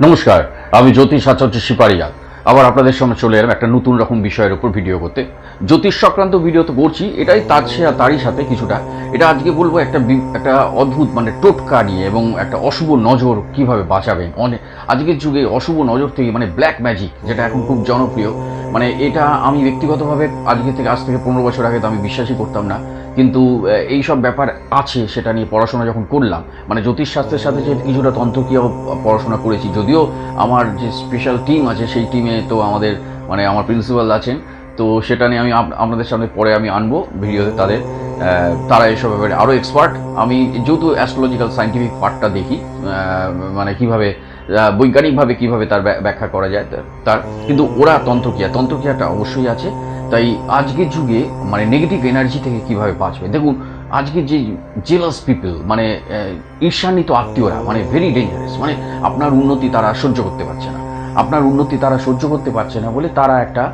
নমস্কার আমি জ্যোতিষ আচার্য সিপারিয়া আবার আপনাদের সামনে চলে এলাম একটা নতুন রকম বিষয়ের উপর ভিডিও করতে। জ্যোতিষ সংক্রান্ত ভিডিও তো করছি এটাই তার সে তারই সাথে কিছুটা। এটা আজকে বলব একটা একটা অদ্ভুত মানে টোটকা নিয়ে এবং একটা অশুভ নজর কীভাবে বাঁচাবে। অনেক আজকের যুগে অশুভ নজর থেকে মানে ব্ল্যাক ম্যাজিক যেটা এখন খুব জনপ্রিয়। মানে এটা আমি ব্যক্তিগতভাবে আজকে থেকে আজ থেকে পনেরো বছর আগে তো আমি বিশ্বাসই করতাম না। কিন্তু এই সব ব্যাপার আছে সেটা নিয়ে পড়াশোনা যখন করলাম মানে জ্যোতিষশাস্ত্রের সাথে যে কিছুটা তন্ত্রক্রিয়া পড়াশোনা করেছি, যদিও আমার যে স্পেশাল টিম আছে সেই টিমে তো আমাদের মানে আমার প্রিন্সিপাল আছেন, তো সেটা নিয়ে আমি আপনাদের সামনে পরে আমি আনব ভিডিওতে তাদের। তারা এসব ব্যাপারে আরও এক্সপার্ট আমি যেহেতু অ্যাস্ট্রোলজিক্যাল সাইন্টিফিক পার্টটা দেখি মানে কীভাবে বৈজ্ঞানিকভাবে কীভাবে তার ব্য- ব্যাখ্যা করা যায় তার। কিন্তু ওরা তন্ত্রক্রিয়া, তন্ত্রক্রিয়াটা অবশ্যই আছে। তাই আজকের যুগে মানে নেগেটিভ এনার্জি থেকে কীভাবে বাঁচবে? দেখুন আজকে যে জেলাস পিপল মানে ঈর্ষান্বিত আত্মীয়রা মানে ভেরি ডেঞ্জারাস মানে আপনার উন্নতি তারা সহ্য করতে পারছে না। আপনার উন্নতি তারা সহ্য করতে পারছে না বলে তারা একটা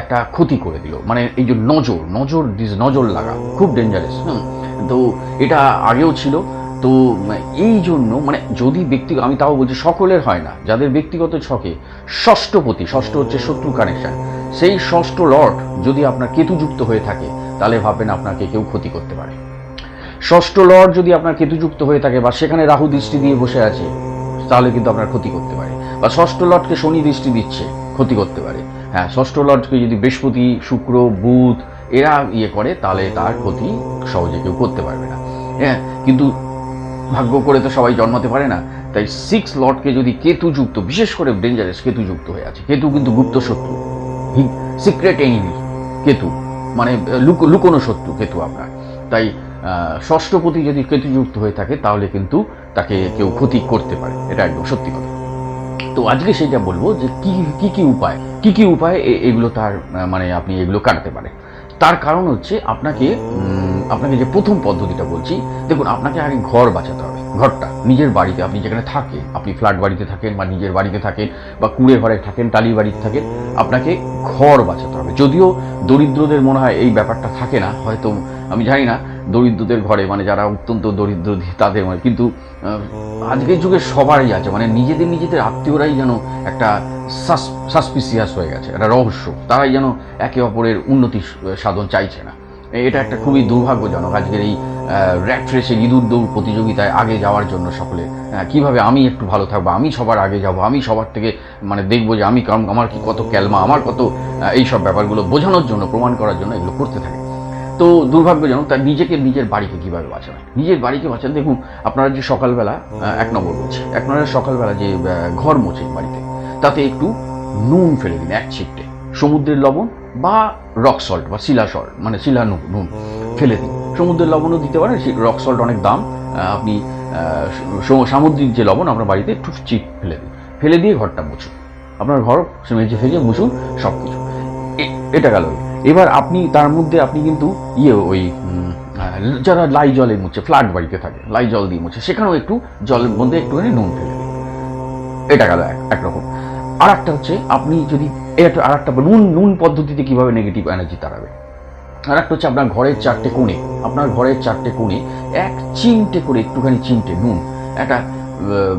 একটা ক্ষতি করে দিল। মানে এই যে নজর নজর দিস, নজর লাগা, খুব ডেঞ্জারাস হুম, তো এটা আগেও ছিল। তো এই জন্য মানে যদি ব্যক্তি, আমি তাও বলছি সকলের হয় না, যাদের ব্যক্তিগত ছকে ষষ্ঠপতি ষষ্ঠ হচ্ছে শত্রু কানেকশন সেই ষষ্ঠ লর্ড যদি আপনার কেতুযুক্ত হয়ে থাকে, তাহলে ভাববেন আপনাকে কেউ ক্ষতি করতে পারে। ষষ্ঠ লর্ড যদি আপনার কেতুযুক্ত হয়ে থাকে বা সেখানে রাহু দৃষ্টি দিয়ে বসে আছে, তাহলে কিন্তু আপনার ক্ষতি করতে পারে। বা ষষ্ঠ লর্ডকে শনি দৃষ্টি দিচ্ছে, ক্ষতি করতে পারে। হ্যাঁ ষষ্ঠ লর্ডকে যদি বৃহস্পতি, শুক্র, বুধ, এরা ইয়ে করে, তাহলে তার ক্ষতি সহজে কেউ করতে পারবে না। হ্যাঁ কিন্তু ভাগ্য করে তো সবাই জন্মাতে পারে না। তাই সিক্স লর্ডকে যদি কেতুযুক্ত, বিশেষ করে ডেঞ্জারাস কেতুযুক্ত হয়ে আছে, কেতু কিন্তু গুপ্ত শত্রু। সিক্রেট এনিমি কেতু মানে লুকো, লুকোনো শত্রু, কেতু আপনার। তাই ষষ্ঠপতি যদি কেতুযুক্ত হয়ে থাকে, তাহলে কিন্তু তাকে কেউ ক্ষতি করতে পারে। এটা একদম সত্যি কথা। তো আজকে সেটা বলব যে কি কি কি উপায়, কি কি উপায় এগুলো তার মানে আপনি এগুলো কাটাতে পারেন। তার কারণ হচ্ছে আপনাকে আপনাকে যে প্রথম পদ্ধতিটা বলছি, দেখুন, আপনাকে আগে ঘর বাঁচাতে হবে, ঘরটা, নিজের বাড়িতে, আপনি যেখানে থাকেন, আপনি ফ্ল্যাট বাড়িতে থাকেন বা নিজের বাড়িতে থাকেন বা কুড়ে ঘরে থাকেন টালি বাড়িতে থাকেন, আপনাকে ঘর বাঁচাতে হবে। যদিও দরিদ্রদের মনে হয় এই ব্যাপারটা থাকে না, হয়তো, আমি জানি না দরিদ্রদের ঘরে মানে যারা অত্যন্ত দরিদ্র তাদের মানে কিন্তু আজকের যুগে সবারই আছে মানে নিজেদের নিজেদের আত্মীয়রাই যেন একটা সাসপিসিয়াস হয়ে গেছে একটা রহস্য। তারাই যেন একে অপরের উন্নতি সাধন চাইছে না। এটা একটা খুবই দুর্ভাগ্যজনক আজকের এই র্যাট রেসের ইঁদুর দৌড় প্রতিযোগিতায় আগে যাওয়ার জন্য সকলে আহ, কীভাবে আমি একটু ভালো থাকব আমি সবার আগে যাব আমি সবার থেকে মানে দেখব যে আমি কাম- আমার কি কত ক্যালমা আমার কত আহ, এই সব ব্যাপারগুলো বোঝানোর জন্য প্রমাণ করার জন্য এগুলো করতে থাকে। তো দুর্ভাগ্যজনক তার নিজেকে নিজের বাড়িকে কীভাবে বাঁচাবেন নিজের বাড়িকে বাঁচান। দেখুন, আপনারা যে সকালবেলা এক নম্বর এক নম্বর সকালবেলা যে ঘর মোছেন বাড়িতে, তাতে একটু নুন ফেলে দিন, এক ছিটটে সমুদ্রের লবণ বা রক সল্ট বা শিলা সল্ট মানে শিলা নুন নুন ফেলে দিন। সমুদ্রের লবণও দিতে পারেন রক সল্ট অনেক দাম। আপনি সামুদ্রিক যে লবণ আপনার বাড়িতে একটু চিপ ফেলে দিন ফেলে দিয়ে ঘরটা মুছুন। আপনার ঘর মেঝে ফেজে মুছুন সব কিছু এটা গেল। এবার আপনি, তার মধ্যে আপনি কিন্তু ইয়ে ওই যারা লাই জলে মুছে, ফ্ল্যাট বাড়িতে থাকে, লাই জল দিয়ে মুছে, সেখানেও একটু জলের মধ্যে একটুখানি নুন ফেলে এটা গেল একরকম আর একটা হচ্ছে, আপনি যদি এটা আর একটা নুন নুন পদ্ধতিতে কীভাবে নেগেটিভ এনার্জি তাড়াবে? আর একটা হচ্ছে আপনার ঘরের চারটে কোণে, আপনার ঘরের চারটে কোণে এক চিমটে করে একটুখানি চিমটে নুন, একটা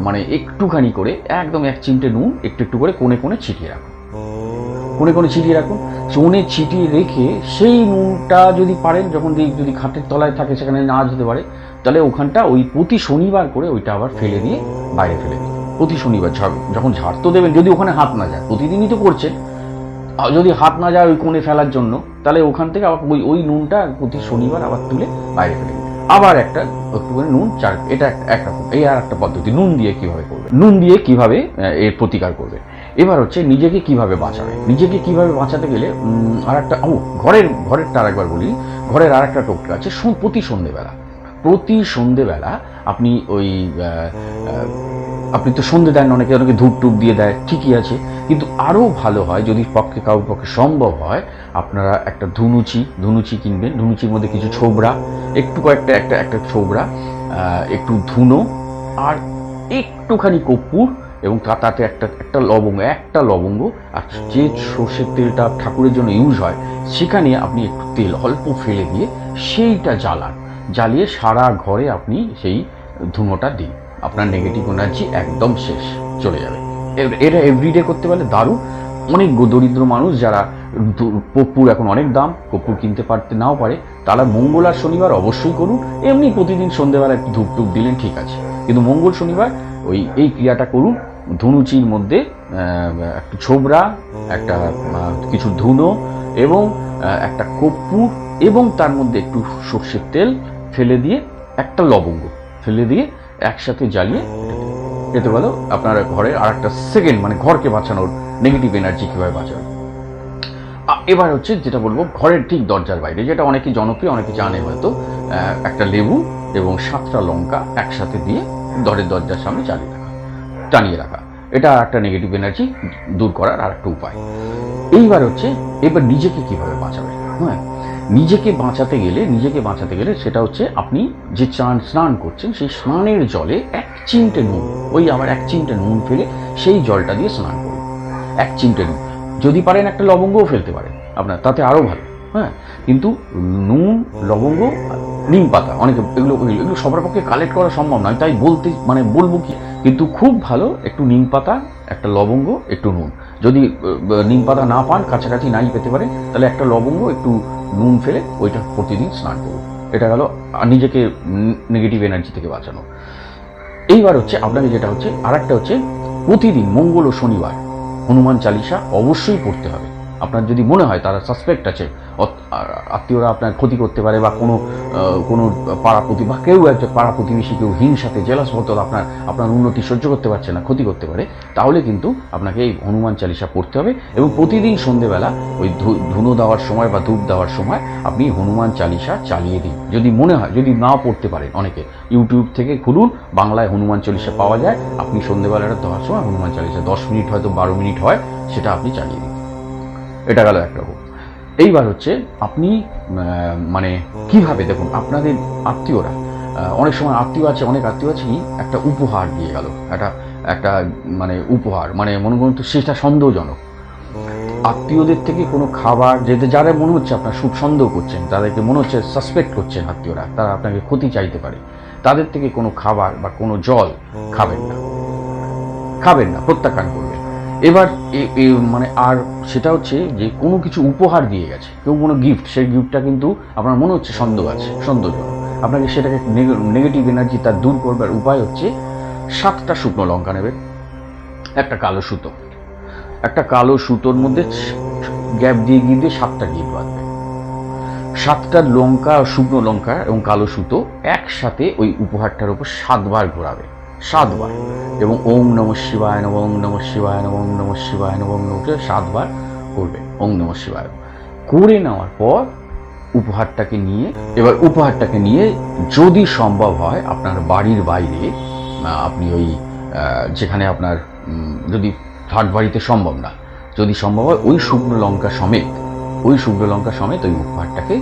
মানে একটুখানি করে, একদম এক চিমটে নুন, একটু একটু করে কোণে কোণে ছিটিয়ে রাখুন। কোণে কোণে ছিটিয়ে রাখুন। কোণে ছিটিয়ে রেখে সেই নুনটা যদি পারেন, যখন যদি খাটের তলায় থাকে, সেখানে না যেতে পারে, তাহলে ওখানটা ওই প্রতি শনিবার করে ওইটা আবার ফেলে দিয়ে বাইরে ফেলে দিন। প্রতি শনিবার ঝাড়, যখন ঝাড় তো দেবেন, যদি ওখানে হাত না যায়। প্রতিদিনই তো করছেন। যদি হাত না যায় ওই কোণে ফেলার জন্য, তাহলে ওখান থেকে আবার ওই ওই নুনটা প্রতি শনিবার আবার তুলে বাইরে ফেলে দিন। আবার একটা একটুখানি নুন, চার, এটা এক- একরকম এই আর একটা পদ্ধতি, নুন দিয়ে কীভাবে করবে নুন দিয়ে কীভাবে এর প্রতিকার করবে এবার হচ্ছে নিজেকে কীভাবে বাঁচাবে? নিজেকে কীভাবে বাঁচাতে গেলে আর একটা ও ঘরের ঘরেরটা আর একবার বলি ঘরের আর একটা টোটকা আছে প্রতি সন্ধেবেলা। প্রতি সন্ধেবেলা আপনি ওই আপনি তো সন্ধে দেন অনেকে অনেকে ধূপ টুপ দিয়ে দেয় ঠিকই আছে। কিন্তু আরও ভালো হয় যদি পক্ষে কারোর পক্ষে সম্ভব হয় আপনারা একটা ধুনুচি ধুনুচি কিনবেন। ধুনুচির মধ্যে কিছু ছোবড়া একটু কয়েকটা একটা একটা আহ, একটু ধুনো আর একটুখানি কর্পূর এবং তা- তাতে একটা একটা লবঙ্গ একটা লবঙ্গ, আর যে সর্ষের তেলটা ঠাকুরের জন্য ইউজ হয়, সেখানে আপনি একটু তেল অল্প ফেলে দিয়ে সেইটা জ্বালান। জ্বালিয়ে সারা ঘরে আপনি সেই ধুনোটা দিন। আপনার নেগেটিভ এনার্জি একদম শেষ, চলে যাবে। এটা এভরিডে করতে পারলে দারুণ। অনেক দরিদ্র মানুষ যারা কর্পূর এখন অনেক দাম কর্পূর কিনতে পারতে নাও পারে, তারা মঙ্গল আর শনিবার অবশ্যই করুন। এমনি প্রতিদিন সন্ধ্যেবেলা একটু ধূপ টুপ দিলেন, ঠিক আছে। কিন্তু মঙ্গল শনিবার ওই, এই ক্রিয়াটা করুন ধুনুচির মধ্যে একটা ছোবরা, একটা কিছু ধুনো এবং একটা কর্পূর এবং তার মধ্যে একটু সর্ষের তেল ফেলে দিয়ে একটা লবঙ্গ ফেলে দিয়ে একসাথে জ্বালিয়ে এতে বলো আপনার ঘরের আর একটা সেকেন্ড মানে ঘরকে বাঁচানোর নেগেটিভ এনার্জি কীভাবে বাঁচাবে? আ- এবার হচ্ছে যেটা বলব, ঘরের ঠিক দরজার বাইরে, যেটা অনেকে জনপ্রিয় অনেকে জানে হয়তো একটা লেবু এবং সাতটা লঙ্কা একসাথে দিয়ে ঘরের দরজার সামনে চালিয়ে টানিয়ে রাখা। এটা একটা নেগেটিভ এনার্জি দূর করার আর একটা উপায় এইবার হচ্ছে এবার নিজেকে কীভাবে বাঁচাবে? হ্যাঁ নিজেকে বাঁচাতে গেলে নিজেকে বাঁচাতে গেলে সেটা হচ্ছে আপনি যে চান স্নান করছেন সেই স্নানের জলে এক চিমটে নুন ওই আবার এক চিমটে নুন ফেলে সেই জলটা দিয়ে স্নান করুন। এক চিমটে নুন। যদি পারেন একটা লবঙ্গও ফেলতে পারেন আপনার তাতে আরও ভালো। হ্যাঁ কিন্তু নুন লবঙ্গ নিম পাতা, অনেকে এগুলো এগুলো সবার পক্ষে কালেক্ট করা সম্ভব নয়, তাই বলতে মানে বলব কি, কিন্তু খুব ভালো একটু নিম পাতা, একটা লবঙ্গ, একটু নুন। যদি নিম পাতা না পান, কাছাকাছি নাই পেতে পারে, তাহলে একটা লবঙ্গ, একটু নুন ফেলে ওইটা প্রতিদিন স্নান করুন। এটা গেল নিজেকে নেগেটিভ এনার্জি থেকে বাঁচানো। এইবার হচ্ছে, আপনাকে যেটা হচ্ছে আর একটা হচ্ছে, প্রতিদিন, মঙ্গল ও শনিবার, হনুমান চালিসা অবশ্যই পড়তে হবে। আপনার যদি মনে হয় তারা সাসপেক্ট আছে আত্মীয়রা আপনার ক্ষতি করতে পারে বা কোনো কোনো পাড়া প্রতি বা কেউ একজন পাড়া প্রতিবেশী কেউ হিংসাতে, জেলাস মতো আপনার আপনার উন্নতি সহ্য করতে পারছে না, ক্ষতি করতে পারে, তাহলে কিন্তু আপনাকে এই হনুমান চালিসা পড়তে হবে এবং প্রতিদিন সন্ধেবেলা ওই ধুনো দেওয়ার সময় বা ধূপ দেওয়ার সময় আপনি হনুমান চালিসা চালিয়ে দিন। যদি মনে হয়, যদি নাও পড়তে পারেন অনেকে, ইউটিউব থেকে খুলুন, বাংলায় হনুমান চালিসা পাওয়া যায়, আপনি সন্ধেবেলাটা দেওয়ার সময় হনুমান চালিসা দশ মিনিট হয়তো বারো মিনিট হয়, সেটা আপনি চালিয়ে দিন। এটা গেল একরকম এইবার হচ্ছে আপনি মানে কীভাবে দেখুন, আপনাদের আত্মীয়রা অনেক সময় আত্মীয় আছে, অনেক আত্মীয় আছে একটা উপহার দিয়ে গেল, একটা একটা মানে উপহার মানে মনে করুন তো সেটা সন্দেহজনক। আত্মীয়দের থেকে কোনো খাবার যেতে যারা মনে হচ্ছে আপনার সুখ সন্দেহ করছেন, তাদেরকে মনে হচ্ছে সাসপেক্ট করছেন আত্মীয়রা, তারা আপনাকে ক্ষতি চাইতে পারে। তাদের থেকে কোনো খাবার বা কোনো জল খাবেন না। খাবেন না, প্রত্যাখ্যান করবেন। এবার মানে আর সেটা হচ্ছে যে কোনো কিছু উপহার দিয়ে গেছে। কেউ কোনো গিফট সেই গিফটটা কিন্তু আপনার মনে হচ্ছে সন্দেহ আছে সন্দেহজনক আপনাকে সেটাকে নেগেটিভ এনার্জি তার দূর করবার উপায় হচ্ছে সাতটা শুকনো লঙ্কা নেবেন, একটা কালো সুতো। একটা কালো সুতোর মধ্যে গ্যাপ দিয়ে গিয়ে দিয়ে সাতটা গিট বাঁধবে সাতটা লঙ্কা, শুকনো লঙ্কা এবং কালো সুতো একসাথে ওই উপহারটার উপর সাতবার ঘোরাবে সাতবার। এবং ওম নম শিবায় নম ওম নম শিবায় নম ওম নম শিবায় নম ওম নম শিবায় সাতবার করবে। ওম নম শিবায় করে নেওয়ার পর উপহারটাকে নিয়ে, এবার উপহারটাকে নিয়ে যদি সম্ভব হয় আপনার বাড়ির বাইরে আপনি ওই যেখানে আপনার যদি থার্ড বাড়িতে সম্ভব না, যদি সম্ভব হয় ওই শুকনো লঙ্কা সমেত, ওই শুকনো লঙ্কা সমেত ওই উপহারটাকে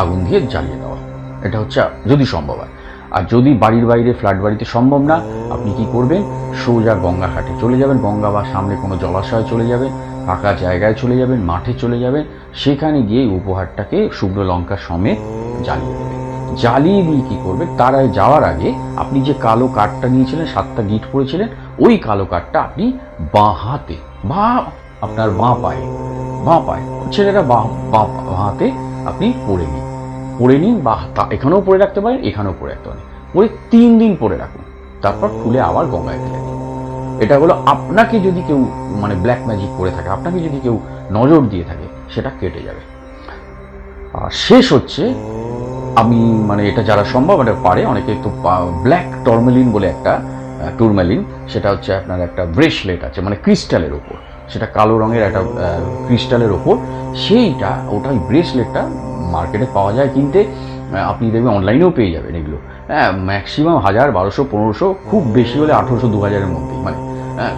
আগুন দিয়ে জ্বালিয়ে দেওয়া। এটা হচ্ছে যদি সম্ভব হয়। আর যদি বাড়ির বাইরে, ফ্ল্যাট বাড়িতে সম্ভব না, আপনি কি করবেন? সোজা গঙ্গা ঘাটে চলে যাবেন। গঙ্গা বা সামনে কোনো জলাশয়ে চলে যাবেন, ফাঁকা জায়গায় চলে যাবেন, মাঠে চলে যাবেন, সেখানে গিয়ে উপহারটাকে শুকনো লঙ্কা সমেত জ্বালিয়ে দেবেন। জ্বালিয়ে দিয়ে কী করবে তার আগে যাওয়ার আগে আপনি যে কালো কাঠটা নিয়েছিলেন, সাতটা গিট পড়েছিলেন ওই কালো কাঠটা আপনি বাঁ হাতে, বা আপনার বাঁ পায়ে বাঁ পায়ে, ছেলেরা বাঁ বাঁ হাতে আপনি পরে নিন পরে নিন বা এখানেও পরে রাখতে পারেন এখানেও পরে রাখতে পারেন। পরে তিন দিন পরে রাখুন। তারপর খুলে আবার গঙ্গায় ফেলে দিন। এটা হলো আপনাকে যদি কেউ মানে ব্ল্যাক ম্যাজিক করে থাকে আপনাকে যদি কেউ নজর দিয়ে থাকে সেটা কেটে যাবে। আর শেষ হচ্ছে আমি মানে এটা যারা সম্ভব এটা পারে অনেকে তো ব্ল্যাক টর্মেলিন বলে একটা টুরমেলিন সেটা হচ্ছে আপনার একটা ব্রেসলেট আছে মানে ক্রিস্টালের ওপর। সেটা কালো রঙের একটা ক্রিস্টালের ওপর। সেইটা ওটা ওই ব্রেসলেটটা মার্কেটে পাওয়া যায়, কিনতে আপনি দেখবেন অনলাইনেও পেয়ে যাবেন এগুলো। হ্যাঁ ম্যাক্সিমাম হাজার, বারোশো, পনেরোশো, খুব বেশি হলে আঠেরোশো দু হাজারের মধ্যেই মানে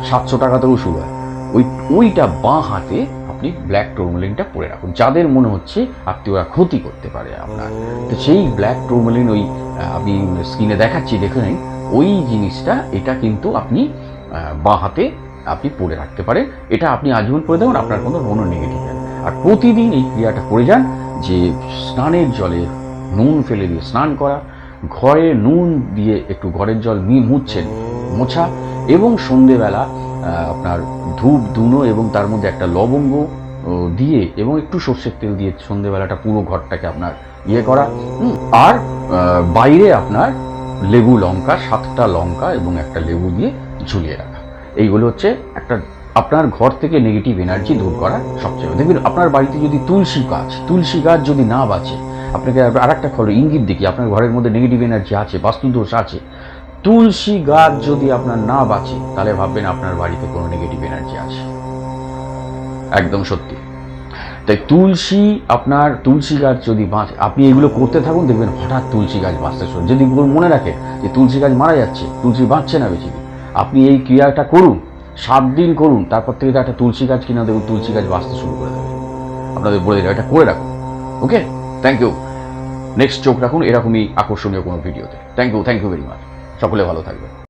সাতশো টাকা থেকেও শুরু হয়। ওই, ওইটা বাঁ হাতে আপনি ব্ল্যাক টোরমোলিনটা পরে রাখুন। যাদের মনে হচ্ছে আপনি ওরা ক্ষতি করতে পারে আপনার। তো সেই ব্ল্যাক টোরমোলিন ওই আমি স্ক্রিনে দেখাচ্ছি, দেখে নিন। ওই জিনিসটা, এটা কিন্তু আপনি বাঁ হাতে আপনি পরে রাখতে পারেন। এটা আপনি আজীবন পরে দেবেন আপনার কোনো কোনো নেগেটিভ আর প্রতিদিন এই ক্রিয়াটা করে যান যে স্নানের জলে নুন ফেলে দিয়ে স্নান করা, ঘরে নুন দিয়ে একটু ঘরের জল মুছছেন মোছা এবং সন্ধেবেলা আপনার ধূপ, ধুনো এবং তার মধ্যে একটা লবঙ্গ দিয়ে এবং একটু সর্ষের তেল দিয়ে সন্ধেবেলাটা পুরো ঘরটাকে আপনার ইয়ে করা। আর বাইরে আপনার লেবু লঙ্কা, সাতটা লঙ্কা এবং একটা লেবু দিয়ে ঝুলিয়ে রাখা। এইগুলো হচ্ছে একটা আপনার ঘর থেকে নেগেটিভ এনার্জি দূর করা সবচেয়ে দেখবেন আপনার বাড়িতে যদি তুলসী গাছ তুলসী গাছ যদি না বাঁচে, আপনাকে আর একটা খবর, ইঙ্গিত দেখি, আপনার ঘরের মধ্যে নেগেটিভ এনার্জি আছে, বাস্তুদোষ আছে। তুলসী গাছ যদি আপনার না বাঁচে, তাহলে ভাববেন আপনার বাড়িতে কোনো নেগেটিভ এনার্জি আছে। একদম সত্যি। তাই তুলসী আপনার, তুলসী গাছ যদি বাঁচে, আপনি এগুলো করতে থাকুন, দেখবেন হঠাৎ তুলসী গাছ বাঁচতে শুরু যদি মনে রাখেন যে তুলসী গাছ মারা যাচ্ছে, তুলসী বাঁচছে না বেশি আপনি এই ক্রিয়াটা করুন। সাত দিন করুন, তারপর থেকে একটা তুলসী গাছ কিনা দেখুন তুলসী গাছ বাঁচতে শুরু করে দেবে। আপনাদের বলে দেবে এটা করে রাখুন। ওকে থ্যাংক ইউ নেক্সট চোখ রাখুন, এরকমই আকর্ষণীয় কোনো ভিডিওতে। Thank you thank you very much সকলে ভালো থাকবে